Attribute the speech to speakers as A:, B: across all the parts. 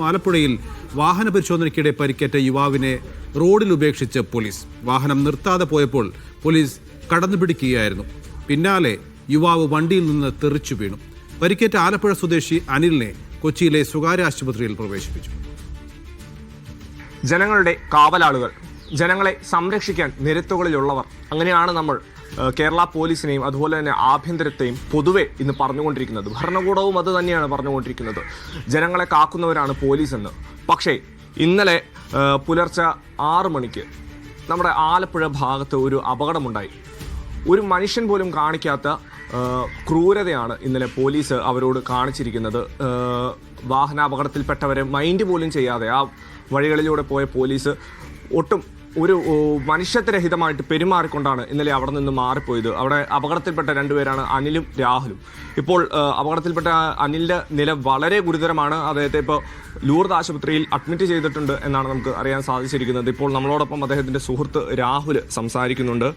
A: ആലപ്പുഴയിൽ വാഹന പരിശോധനയ്ക്കിടെ പരിക്കേറ്റ യുവാവിനെ റോഡിൽ ഉപേക്ഷിച്ച് പോലീസ്. വാഹനം നിർത്താതെ പോയപ്പോൾ പോലീസ് കടന്നുപിടിക്കുകയായിരുന്നു. പിന്നാലെ യുവാവ് വണ്ടിയിൽ നിന്ന് തെറിച്ചു വീണു. പരിക്കേറ്റ ആലപ്പുഴ സ്വദേശി അനിലിനെ കൊച്ചിയിലെ സ്വകാര്യ ആശുപത്രിയിൽ പ്രവേശിപ്പിച്ചു.
B: ജനങ്ങളുടെ കാവലാളുകൾ ജനങ്ങളെ സംരക്ഷിക്കാൻ നിരത്തുകളിലുള്ളവർ അങ്ങനെയാണ് നമ്മൾ കേരള പോലീസിനെയും അതുപോലെ തന്നെ ആഭ്യന്തരത്തെയും പൊതുവെ ഇന്ന് പറഞ്ഞുകൊണ്ടിരിക്കുന്നത് ഭരണകൂടവും അത് തന്നെയാണ് പറഞ്ഞുകൊണ്ടിരിക്കുന്നത്. ജനങ്ങളെ കാക്കുന്നവരാണ് പോലീസ് എന്ന് പക്ഷേ ഇന്നലെ പുലർച്ചെ ആറ് മണിക്ക് നമ്മുടെ ആലപ്പുഴ ഭാഗത്ത് ഒരു അപകടമുണ്ടായി. ഒരു മനുഷ്യൻ പോലും കാണിക്കാത്ത ക്രൂരതയാണ് ഇന്നലെ പോലീസ് അവരോട് കാണിച്ചിരിക്കുന്നത്. വാഹനാപകടത്തിൽപ്പെട്ടവരെ മൈൻഡ് പോലും ചെയ്യാതെ ആ വഴികളിലൂടെ പോയ പോലീസ് ഒട്ടും ഒരു മനുഷ്യത്വരഹിതമായിട്ട് പെരുമാറിക്കൊണ്ടാണ് ഇന്നലെ അവിടെ നിന്ന് മാറിപ്പോയത്. അവിടെ അപകടത്തിൽപ്പെട്ട രണ്ടുപേരാണ് അനിലും രാഹുലും. ഇപ്പോൾ അപകടത്തിൽപ്പെട്ട അനിലിന്റെ നില വളരെ ഗുരുതരമാണ്. അദ്ദേഹത്തെ ഇപ്പോൾ ലൂർദ് ആശുപത്രിയിൽ അഡ്മിറ്റ് ചെയ്തിട്ടുണ്ട് എന്നാണ് നമുക്ക് അറിയാൻ സാധിച്ചിരിക്കുന്നത്. ഇപ്പോൾ നമ്മളോടൊപ്പം അദ്ദേഹത്തിന്റെ സുഹൃത്ത് രാഹുൽ സംസാരിക്കുന്നുണ്ട്.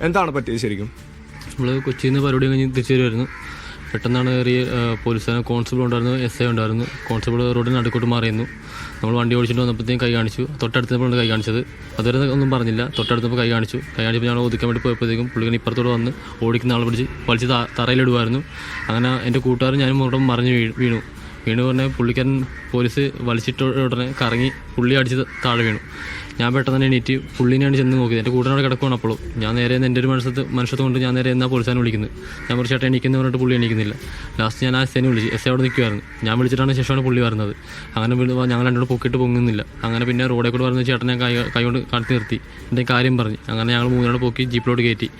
B: എന്താണ് പറ്റിയത് ശരിക്കും?
C: നമ്മൾ കൊച്ചിയിൽ നിന്ന് പരിപാടി കഴിഞ്ഞ് തിരിച്ചു വരുമായിരുന്നു പെട്ടെന്നാണ് കയറി പോലീസുകാരൻ കോൺസ്റ്റബിൾ ഉണ്ടായിരുന്നു എസ് ഐ ഉണ്ടായിരുന്നു കോൺസ്റ്റബിൾ റോഡിന് നടുക്കോട്ട് മാറിയിരുന്നു. നമ്മൾ വണ്ടി ഓടിച്ചിട്ട് വന്നപ്പോഴത്തേക്കും കൈ കാണിച്ചു. തൊട്ടടുത്തപ്പോഴാണ് കൈ കാണിച്ചത്. അതുവരെ ഒന്നും പറഞ്ഞില്ല. തൊട്ടടുത്തപ്പോൾ കൈ കാണിച്ചു. കൈ കാണിച്ചപ്പോൾ ഞങ്ങൾ ഒതുക്കാൻ വേണ്ടി പോയപ്പോഴത്തേക്കും പുള്ളിക്കൻ ഇപ്പുറത്തോട് വന്ന് ഓടിക്കുന്ന ആളെ പിടിച്ച് വലിച്ച് തറയിലിടുമായിരുന്നു അങ്ങനെ എന്റെ കൂട്ടുകാരൻ ഞാനും അവിടെ മറിഞ്ഞ് വീണു. വീണു പറഞ്ഞാൽ പുള്ളിക്കാരൻ പോലീസ് വലിച്ചിട്ട് ഉടനെ കറങ്ങി പുള്ളി അടിച്ച് താഴെ വീണു. ഞാൻ പെട്ടെന്ന് തന്നെ എണീറ്റ് പുള്ളിനെയാണ് ചെന്ന് നോക്കിയത് എന്റെ കൂടെ കിടക്കുവാണ് അപ്പോഴും ഞാൻ നേരെ എന്റെ ഒരു മനസ്സത്ത് മനുഷ്യത്ത് കൊണ്ട് ഞാൻ നേരെ എന്നാ പോലീസാണ് വിളിക്കുന്നത്. ഞാൻ കുറച്ച് ചേട്ടൻ എണീക്കുന്നു പറഞ്ഞിട്ട് പുള്ളി എണീക്കുന്നില്ല. ലാസ്റ്റ് ഞാൻ ആ എസ് എന്നെ വിളിച്ചു. എസ് അവിടെ നിൽക്കുമായിരുന്നു ഞാൻ വിളിച്ചിട്ടാണ് ശേഷമാണ് പുള്ളി വരുന്നത്. അങ്ങനെ ഞങ്ങൾ രണ്ടോട് പൊക്കിയിട്ട് പൊങ്ങുന്നില്ല. അങ്ങനെ പിന്നെ റോഡിൽ കൂടെ വരുന്ന ചേട്ടനെ കൈ കൈകൊണ്ട് കാട്ടി നിർത്തി. എന്റെ കാര്യം പറഞ്ഞു. അങ്ങനെ ഞങ്ങൾ മൂന്നിനോട് പൊക്കി ജീപ്പിലോട്ട് കയറ്റി.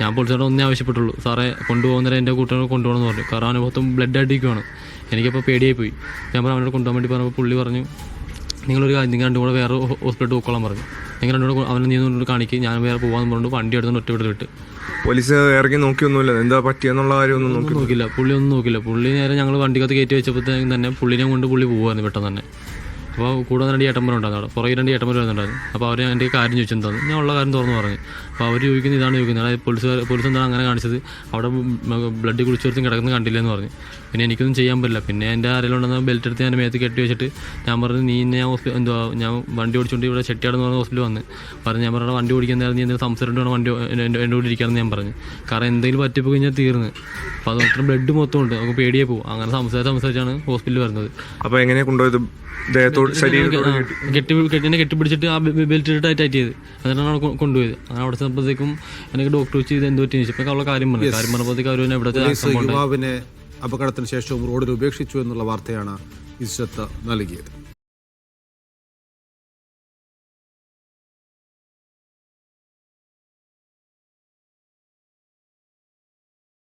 C: ഞാൻ പോലീസിനോട് ഒന്നേ ആവശ്യപ്പെട്ടുള്ളൂ. സാറേ കൊണ്ടുപോകുന്നവരെ എന്റെ കൂട്ടുകാരെ കൊണ്ടുപോകണമെന്ന് പറഞ്ഞു. കാരണം അനുഭവത്തും ബ്ലഡ് അടിക്കുവാണ് എനിക്കപ്പോൾ പേടിയായി പോയി ഞാൻ പറഞ്ഞു അവനോട് കൊണ്ടുപോകാൻ വേണ്ടി പറഞ്ഞപ്പോൾ പുള്ളി പറഞ്ഞു നിങ്ങളൊരു കാര്യം നിങ്ങൾ രണ്ടും കൂടെ വേറെ ഹോസ്പിറ്റലിൽ പോയിക്കോളാൻ പറഞ്ഞു. നിങ്ങൾ രണ്ടും കൂടെ അവനെ നീ കൊണ്ട് കാണിക്കും ഞാൻ വേറെ പോകാമെന്ന് പറഞ്ഞു വണ്ടി എടുത്തുകൊണ്ട് ഒറ്റ വിട്ട് വിട്ട്.
B: പോലീസ് ഇറങ്ങി നോക്കിയൊന്നുമില്ല. എന്താ പറ്റിയെന്നുള്ള കാര്യമൊന്നും നോക്കി
C: നോക്കില്ല പുള്ളി ഒന്നും നോക്കില്ല പുള്ളി നേരെ ഞങ്ങൾ വണ്ടിക്കകത്ത് കയറ്റി വെച്ചപ്പോഴത്തേക്കും തന്നെ പുള്ളിനെ കൊണ്ട് പുള്ളി പോകുമായിരുന്നു പെട്ടെന്ന് തന്നെ. അപ്പോൾ കൂടെ രണ്ട് ചേട്ടന്മാരുണ്ടായിരുന്നു അവിടെ. പുറകെ രണ്ട് ചേട്ടന്മാർ വരുന്നുണ്ടായിരുന്നു. അപ്പോൾ അവർ എന്റെ കാര്യം ചോദിച്ചിട്ടുണ്ടായിരുന്നു ഞാൻ ഉള്ള കാര്യം തുറന്നു പറഞ്ഞു. അപ്പോൾ അവർ ചോദിക്കുന്നത് ഇതാണ് ചോദിക്കുന്നത്. അതായത് പോലീസ് പോലീസ് എന്താണ് അങ്ങനെ കാണിച്ചത്? അവിടെ ബ്ലഡ് കുളിച്ചോർത്തും കിടക്കുന്നത് കണ്ടില്ലെന്ന് പറഞ്ഞു. പിന്നെ എനിക്കൊന്നും ചെയ്യാൻ പറ്റില്ല. പിന്നെ എന്റെ ആരെങ്കിലും ബെൽറ്റ് എടുത്ത് ഞാൻ മേത്ത് കെട്ടി വെച്ചിട്ട് ഞാൻ പറഞ്ഞു നീ ഞാൻ ഹോസ്പിറ്റൽ എന്തുവാ ഞാൻ വണ്ടി ഓടിച്ചുകൊണ്ട് ഇവിടെ ചെട്ടിയാടെന്ന് പറഞ്ഞ ഹോസ്പിറ്റലിൽ വന്ന്. പറഞ്ഞു ഞാൻ പറഞ്ഞ വണ്ടി ഓടിക്കാൻ നേരം നീ എന്തെങ്കിലും സംസാരിച്ചിട്ട് വേണം വണ്ടി എന്റെ കൂടെ ഇരിക്കാമെന്ന് ഞാൻ പറഞ്ഞു. കാരണം എന്തെങ്കിലും പറ്റിപ്പോൾ കഴിഞ്ഞാൽ തീർന്ന്. അപ്പോൾ അത് ബ്ലഡ് മൊത്തം ഉണ്ട്. നമുക്ക് പേടിയേ പോകും. അങ്ങനെ സംസാരിച്ച് സംസാരിച്ചാണ് ഹോസ്പിറ്റലിൽ വരുന്നത്.
B: അപ്പോൾ എങ്ങനെയാണ് കൊണ്ടുപോയത്? ദേഹത്തോട് ശരീരത്തോട്
C: ആ, കെട്ടി കെട്ടി എന്നെ കെട്ടിപ്പിടിച്ചിട്ട് ആ ബെൽറ്റ് ഇട്ട് ടൈറ്റ് ചെയ്ത് അതിനാണ് അവിടെ കൊണ്ടുപോയത്. അങ്ങനെ അവിടെ ചെന്നപ്പോഴത്തേക്കും എനിക്ക് ഡോക്ടർ വെച്ച് ഇത് എന്ത് പറ്റി ചോദിച്ചപ്പോൾ അവളെ കാര്യം പറഞ്ഞു. കാര്യം പറഞ്ഞപ്പോഴത്തേക്ക് അവർ എവിടുത്തെ
A: യുവാവിനെ അപകടത്തിന് ശേഷവും റോഡിൽ ഉപേക്ഷിച്ചു എന്നുള്ള വാർത്തയാണ് ഇസ്സത്ത് നൽകിയത്.